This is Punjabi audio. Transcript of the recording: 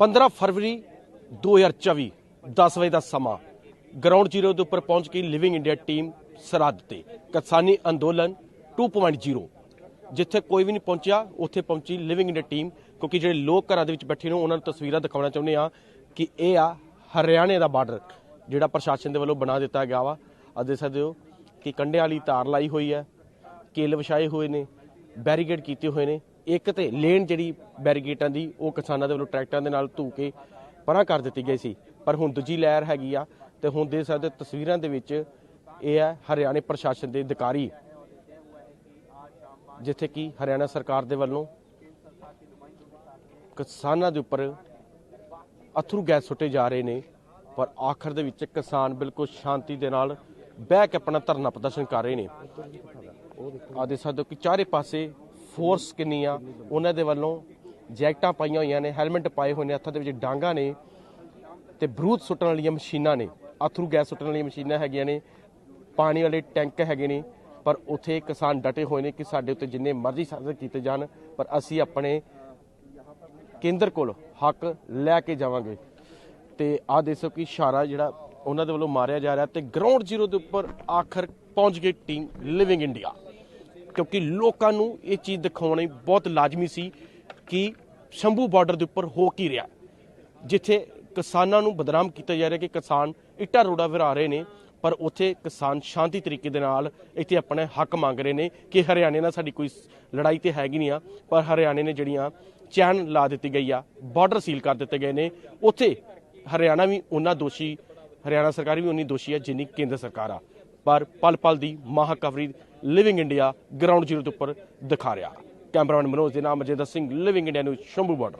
15 ਫਰਵਰੀ 2024 10 ਵਜੇ ਦਾ ਸਮਾਂ। ਗਰਾਊਂਡ ਜ਼ੀਰੋ ਦੇ ਉੱਪਰ ਪਹੁੰਚ ਗਈ ਲਿਵਿੰਗ ਇੰਡੀਆ ਟੀਮ ਸਰਹੱਦ ਤੇ। ਕਿਸਾਨੀ ਅੰਦੋਲਨ 2.0 ਜਿੱਥੇ ਕੋਈ ਵੀ ਨਹੀਂ ਪਹੁੰਚਿਆ, ਉੱਥੇ ਪਹੁੰਚੀ ਲਿਵਿੰਗ ਇੰਡੀਆ ਟੀਮ ਕਿਉਂਕਿ ਜਿਹੜੇ ਲੋਕ ਘਰਾਂ ਦੇ ਵਿੱਚ ਬੈਠੇ ਨੇ, ਉਹਨਾਂ ਨੂੰ ਤਸਵੀਰਾਂ ਦਿਖਾਉਣਾ ਚਾਹੁੰਦੇ ਆ ਕਿ ਇਹ ਆ ਹਰਿਆਣੇ ਦਾ ਬਾਰਡਰ, ਜਿਹੜਾ ਪ੍ਰਸ਼ਾਸਨ ਦੇ ਵੱਲੋਂ ਬਣਾ ਦਿੱਤਾ ਗਿਆ ਵਾ। ਅੱਜ ਦੇਖ ਸਕਦੇ ਹੋ ਕਿ ਕੰਢਿਆਂ ਵਾਲੀ ਤਾਰ ਲਾਈ ਹੋਈ ਹੈ, ਕੇਲ ਵਿਛਾਏ ਹੋਏ ਨੇ, ਬੈਰੀਕੇਡ ਕੀਤੇ ਹੋਏ ਨੇ। ਇੱਕ ਤੇ ਲੇਨ ਜਿਹੜੀ ਬੈਰੀਕੇਟਾਂ ਦੀ, ਉਹ ਕਿਸਾਨਾਂ ਦੇ ਵੱਲੋਂ ਟਰੈਕਟਰਾਂ ਦੇ ਨਾਲ ਧੂ ਕੇ ਪਰਾਂ ਕਰ ਦਿੱਤੀ ਗਈ ਸੀ। ਪਰ ਹੁਣ ਦੂਜੀ ਲਹਿਰ ਹੈਗੀ ਆ ਤੇ ਹੁਣ ਦੇ ਸਕਦੇ ਹੋ ਤਸਵੀਰਾਂ ਦੇ ਵਿੱਚ ਇਹ ਹੈ ਹਰਿਆਣੇ ਪ੍ਰਸ਼ਾਸਨ ਦੇ ਅਧਿਕਾਰੀ। ਜਿੱਥੇ ਕਿ ਹਰਿਆਣਾ ਸਰਕਾਰ ਦੇ ਵੱਲੋਂ ਕਿਸਾਨਾਂ ਦੇ ਉੱਪਰ ਅਥਰੂ ਗੈਸ ਸੁੱਟੇ ਜਾ ਰਹੇ ਨੇ, ਪਰ ਆਖਰ ਦੇ ਵਿੱਚ ਕਿਸਾਨ ਬਿਲਕੁਲ ਸ਼ਾਂਤੀ ਦੇ ਨਾਲ ਬਹਿ ਕੇ ਆਪਣਾ ਧਰਨਾ ਪ੍ਰਦਰਸ਼ਨ ਕਰ ਰਹੇ ਨੇ। ਆ ਦੇ ਕਿ ਚਾਰੇ ਪਾਸੇ ਫੋਰਸ ਕਿੰਨੀ ਆ ਉਹਨਾਂ ਦੇ ਵੱਲੋਂ ਜੈਕਟਾਂ ਪਾਈਆਂ ਹੋਈਆਂ ਨੇ, ਹੈਲਮਟ ਪਾਏ ਹੋਏ ਨੇ, ਹੱਥਾਂ ਦੇ ਵਿੱਚ ਡਾਂਗਾ ਨੇ ਤੇ ਬਰੂਦ ਸੁੱਟਣ ਵਾਲੀਆਂ ਮਸ਼ੀਨਾਂ ਨੇ, ਅਥਰੂ ਗੈਸ ਸੁੱਟਣ ਵਾਲੀਆਂ ਮਸ਼ੀਨਾਂ ਹੈਗੀਆਂ ਨੇ, ਪਾਣੀ ਵਾਲੇ ਟੈਂਕ ਹੈਗੇ ਨੇ, ਪਰ ਉੱਥੇ ਕਿਸਾਨ ਡਟੇ ਹੋਏ ਨੇ ਕਿ ਸਾਡੇ ਉੱਤੇ ਜਿੰਨੇ ਮਰਜ਼ੀ ਸਾਜ਼ਰ ਕੀਤੇ ਜਾਣ, ਪਰ ਅਸੀਂ ਆਪਣੇ ਕੇਂਦਰ ਕੋਲ ਹੱਕ ਲੈ ਕੇ ਜਾਵਾਂਗੇ। ਤੇ ਆ ਦੇਖੋ ਕਿ ਇਸ਼ਾਰਾ ਜਿਹੜਾ ਉਹਨਾਂ ਦੇ ਵੱਲੋਂ ਮਾਰਿਆ ਜਾ ਰਿਹਾ ਤੇ ਗਰਾਊਂਡ ਜ਼ੀਰੋ ਦੇ ਉੱਪਰ ਆਖਰ ਪਹੁੰਚ ਗਈ ਟੀਮ ਲਿਵਿੰਗ ਇੰਡੀਆ ਕਿਉਂਕਿ ਲੋਕਾਂ ਨੂੰ ਇਹ ਚੀਜ਼ ਦਿਖਾਉਣੀ ਬਹੁਤ ਲਾਜ਼ਮੀ ਸੀ ਕਿ ਸ਼ੰਭੂ ਬਾਰਡਰ ਦੇ ਉੱਪਰ ਹੋ ਕੀ ਰਿਹਾ। ਜਿੱਥੇ ਕਿਸਾਨਾਂ ਨੂੰ ਬਦਨਾਮ ਕੀਤਾ ਜਾ ਰਿਹਾ ਕਿ ਕਿਸਾਨ ਇੱਟਾਂ ਰੋੜਾ ਵਿਰਾ ਰਹੇ ਨੇ, ਪਰ ਉੱਥੇ ਕਿਸਾਨ ਸ਼ਾਂਤੀ ਤਰੀਕੇ ਦੇ ਨਾਲ ਇੱਥੇ ਆਪਣੇ ਹੱਕ ਮੰਗ ਰਹੇ ਨੇ ਕਿ ਹਰਿਆਣੇ ਨਾਲ ਸਾਡੀ ਕੋਈ ਲੜਾਈ ਤੇ ਹੈਗੀ ਨਹੀਂ ਆ, ਪਰ ਹਰਿਆਣੇ ਨੇ ਜਿਹੜੀਆਂ ਚੈਨ ਲਾ ਦਿੱਤੀ ਗਈ ਆ, ਬਾਰਡਰ ਸੀਲ ਕਰ ਦਿੱਤੇ ਗਏ ਨੇ। ਉੱਥੇ ਹਰਿਆਣਾ ਵੀ ਉਹਨਾਂ ਦੋਸ਼ੀ, ਹਰਿਆਣਾ ਸਰਕਾਰ ਵੀ ਉਨੀ ਦੋਸ਼ੀ ਹੈ ਜਿੰਨੀ ਕੇਂਦਰ ਸਰਕਾਰ ਆ। ਪਰ ਪਲ ਪਲ ਦੀ ਮਹਾਕਵਰੀ ਲਿਵਿੰਗ ਇੰਡੀਆ ਗਰਾਊਂਡ ਜ਼ੀਰੋ ਦੇ ਉੱਪਰ ਦਿਖਾ ਰਿਹਾ। ਕੈਮਰਾਮੈਨ ਮਨੋਜ ਦੇ ਨਾਮ Ajay Singh living India news Shambhu border.